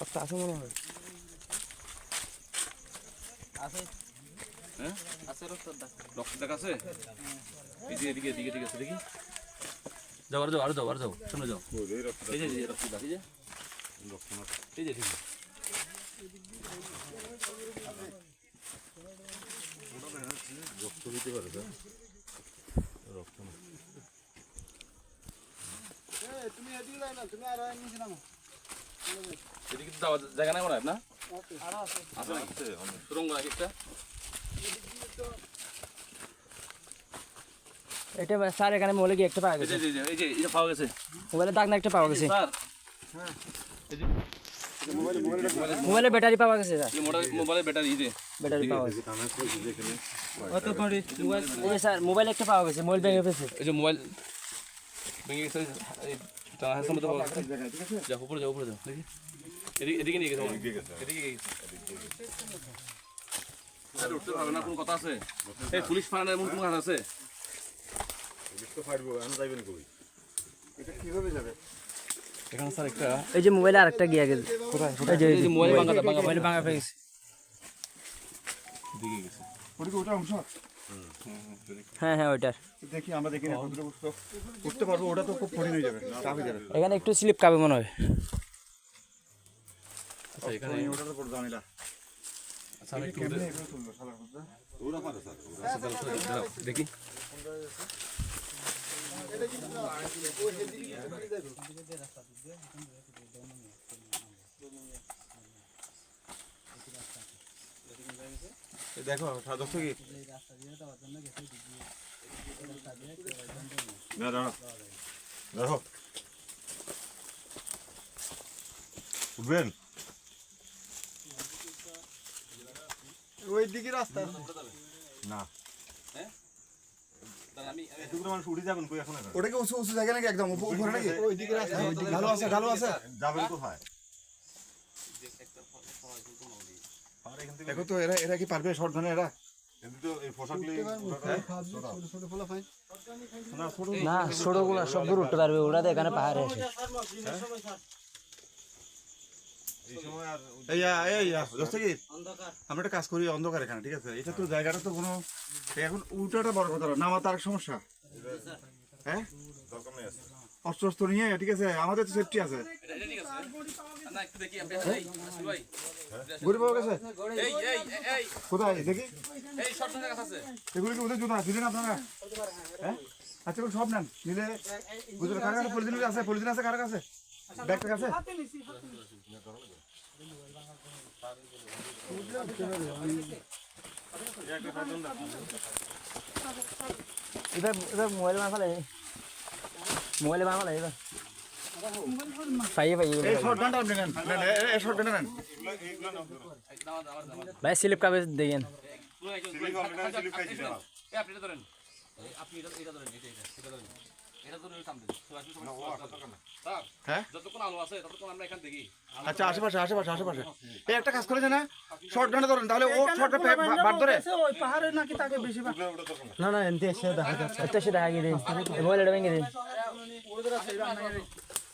রক্ত আছে মনে হয়। হ্যাঁ? রক্ত দেখা আছে? এদিকে এদিকে এদিকে এদিকে আছে দেখি। যাও আর যাও আর যাও আর যাও সামনে যাও। এই যে এই যে রক্ত দেখা এই যে। এই যে ঠিক আছে। এদিকে তো জায়গা নাই মনে হয় না? আছে নাকি? সুরঙ্গ নাকি একটা। এটা স্যার এখানে মোবাইলে কি একটা পাওয়া গেছে। এই যে এই যে এটা পাওয়া গেছে। মোবাইলের দাগ না একটা পাওয়া গেছে। স্যার। মোবাইলের ব্যাটারি পাওয়া গেছে স্যার। মোবাইল ব্যাটারি এই যে। ব্যাটারি পাওয়া গেছে। স্যার মোবাইল একটা পাওয়া গেছে মোবাইল ভেঙে এই যে মোবাইল ভেঙে গেছে এই টানা হাসের মধ্যে পাওয়া যাও উপরে যাও উপরে যাও দেখি। এদিকে এদিকে নিয়ে গেছে এদিকে গেছে এদিকে উঠতে পারবে না কোনো কথা আছে? এই পুলিশ ফাঁড়ানোর এমন কোনো কথা আছে? এখানে স্যার একটা এই যে মোবাইলে আরেকটা গিয়ে গেছে এই যে এই যে মোবাইল ভাঙা ভাঙা মোবাইল ভাঙা হয়ে গেছে। দিকে গেছে। ওটা ওটা অংশ। হ্যাঁ হ্যাঁ ওইটার। দেখি আমরা দেখি উঠতে উঠতে পারব ওটা তো খুব কঠিন হয়ে যাবে। চাপ যাবে। এখানে একটু স্লিপ খাবে মনে হয়। আচ্ছা এখানে ওটা তো আচ্ছা আমি একটু শালা বুঝলা? দাঁড়াও, দেখি দেখো সাদস্য কি? না দাঁড়া দেখো। উঠবেন? ওই দিকে রাস্তা না। এটুকু মানুষ উঠে যাবেন কই এখন ওটা কি উঁচু উঁচু জায়গা নাকি একদম? উপরে নাকি? ওইদিকে রাস্তা। ঢালু আছে ঢালু আছে। যাবেন কোথায়? দেখো তো এরা এরা কি পারবে? শর্ট ধানে এরা? কিন্তু তো এই না ছোটগুলো সব দূর উঠতে পারবে ওরা তো এখানে পাহাড়ে আছে। আমরা একটা কাজ করি অন্ধকার এখানে ঠিক আছে? এটা তো জায়গাটা তো কোনো এখন উল্টাটা বড় কথা না, নামা তার সমস্যা। হ্যাঁ? অস্ত্র অস্ত্র নিয়ে ঠিক আছে? আমাদের তো সেফটি আছে এটা এটা ঠিক আছে। না একটু দেখি আপনি ভাই গরিব এই এই এই। কোথায়? দেখি। এই শর্ট কাছে আছে। এগুলো কি ওদের জুতা? দিলেন আপনারা? হ্যাঁ? আচ্ছা সব নেন। নিলে কার কাছে? পলিথিন আছে পলিথিন আছে কার কাছে? ব্যাগটা কাছে? মোবাইল ভাঙা ফেলে এবার পাইয়ে পাইয়ে ভাই স্লিপ কাবে দেখেন হ্যাঁ? যতক্ষণ আলো আছে ততক্ষণ আমরা এখান দেখি আচ্ছা আশেপাশে আশেপাশে আশেপাশে। এই একটা কাজ করেছে না শর্ট ধরেন তাহলে ও শর্টটা বাদ ধরে। না। না এনতে এসে দেখা যাচ্ছে। এতে এসে দেখা গিয়ে ভেঙে দিন।